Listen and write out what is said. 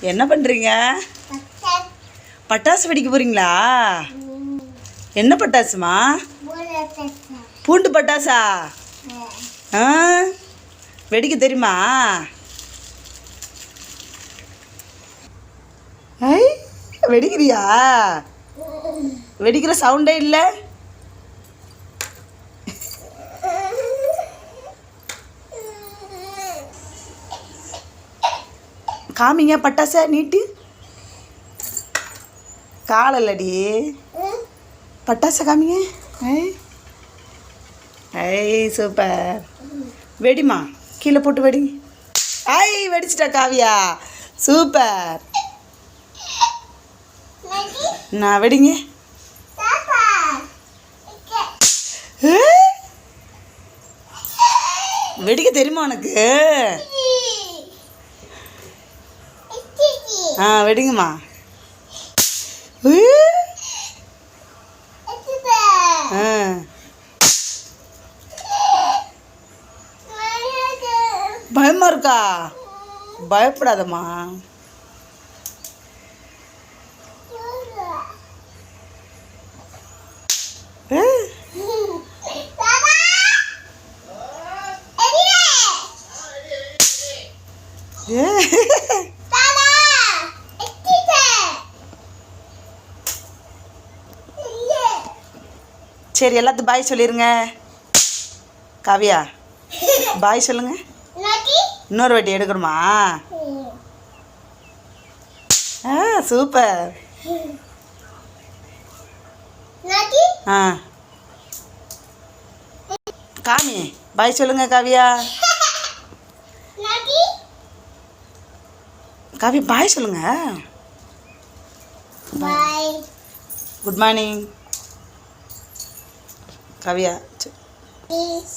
என்ன பண்ணுறீங்க பட்டாசு வெடிக்க போகிறீங்களா என்ன பட்டாசுமா? பூண்டு பட்டாசா? ஆ? வெடிக்க தெரியுமா? ஐ வெடிக்கிறியா? வெடிக்கிற சவுண்டே இல்லை? காமிங்க பட்டாசை நீட்டு. காலல்லடி பட்டாசை காமிங்க. ஐ சூப்பர். வெடிமா கீழே போட்டு வெடி. ஐ வெடிச்சிட்டா காவியா. சூப்பர். நான் வெடிங்க. வெடிக்க தெரியுமா உனக்கு? ஆ வெடிங்கம்மா. ஆ. பயமா இருக்கா? பயப்படாதம்மா. ஏ? சரி எல்லாத்துக்கும் பாய் சொல்லிருங்க. காவியா பாய் சொல்லுங்க. இன்னொரு வாட்டி எடுக்கணுமா? ஆ சூப்பர் ஆ. காமி பாய் சொல்லுங்க காவியா. காவியா பாய் சொல்லுங்க. Bye. குட் மார்னிங் காவியா சரி. Peace.